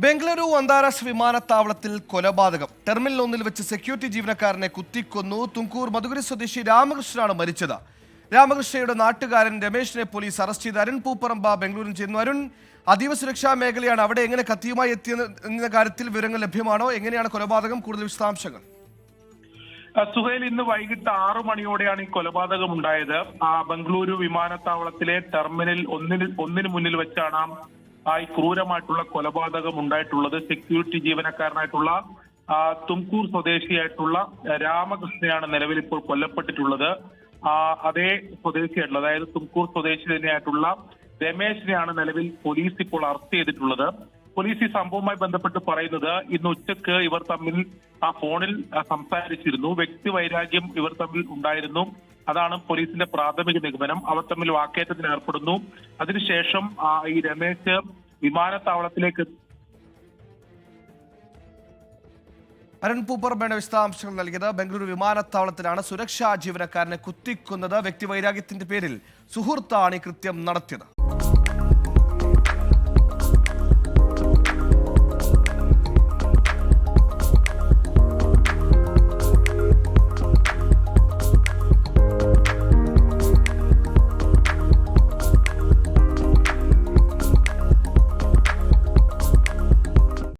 ബംഗളൂരു അന്താരാഷ്ട്ര വിമാനത്താവളത്തിൽ കൊലപാതകം. ടെർമിനൽ ഒന്നിൽ വെച്ച് സെക്യൂരിറ്റി ജീവനക്കാരനെ കുത്തിക്കൊന്നു. തുങ്കൂർ മധുഗരി സ്വദേശി രാമകൃഷ്ണനാണ് മരിച്ചത്. രാമകൃഷ്ണയുടെ നാട്ടുകാരൻ രമേശിനെ പോലീസ് അറസ്റ്റ് ചെയ്ത് അരുൺ പൂപ്പറമ്പ ബംഗളൂരിൽ ചെയ്യുന്നു അരുൺ അതീവ സുരക്ഷാ മേഖലയാണ് അവിടെ എങ്ങനെ കത്തിയുമായി എത്തിയെന്ന കാര്യത്തിൽ വിവരങ്ങൾ ലഭ്യമാണോ? എങ്ങനെയാണ് കൊലപാതകം? കൂടുതൽ വിശദാംശങ്ങൾ. സുഹേൽ ഇന്ന് വൈകിട്ട് ആറു മണിയോടെയാണ് ഈ കൊലപാതകം ഉണ്ടായത്. ആ ബംഗളൂരു വിമാനത്താവളത്തിലെ ടെർമിനൽ ഒന്നിന് ഒന്നിന് മുന്നിൽ വെച്ചാണ് ആ ഈ ക്രൂരമായിട്ടുള്ള കൊലപാതകം ഉണ്ടായിട്ടുള്ളത് സെക്യൂരിറ്റി ജീവനക്കാരനായിട്ടുള്ള തുംകൂർ സ്വദേശിയായിട്ടുള്ള രാമകൃഷ്ണയാണ് നിലവിൽ ഇപ്പോൾ കൊല്ലപ്പെട്ടിട്ടുള്ളത്. അതേ സ്വദേശിയായിട്ടുള്ള അതായത് തുംകൂർ സ്വദേശി തന്നെയായിട്ടുള്ള രമേശിനെയാണ് നിലവിൽ പോലീസ് ഇപ്പോൾ അറസ്റ്റ് ചെയ്തിട്ടുള്ളത്. പോലീസ് ഈ സംഭവവുമായി ബന്ധപ്പെട്ട് പറയുന്നത് ഇന്ന് ഉച്ചയ്ക്ക് ഇവർ തമ്മിൽ ആ ഫോണിൽ സംസാരിച്ചിരുന്നു. വ്യക്തി വൈരാഗ്യം ഇവർ തമ്മിൽ ഉണ്ടായിരുന്നു. അതാണ് പോലീസിന്റെ പ്രാഥമിക നിഗമനം. അവർ തമ്മിൽ വാക്കേറ്റത്തിന് ഏർപ്പെടുന്നു. അതിനുശേഷം ഈ രമേശ് വിമാനത്താവളത്തിലേക്ക് അരുൺ പൂപ്പറമ്പയാണ് വിശദാംശങ്ങൾ നൽകിയത് ബംഗളൂരു വിമാനത്താവളത്തിലാണ് സുരക്ഷാ ജീവനക്കാരനെ കുത്തിക്കൊന്നത് വ്യക്തിവൈരാഗ്യത്തിന്റെ പേരിൽ. സുഹൃത്താണ് ഈ കൃത്യം നടത്തിയത്.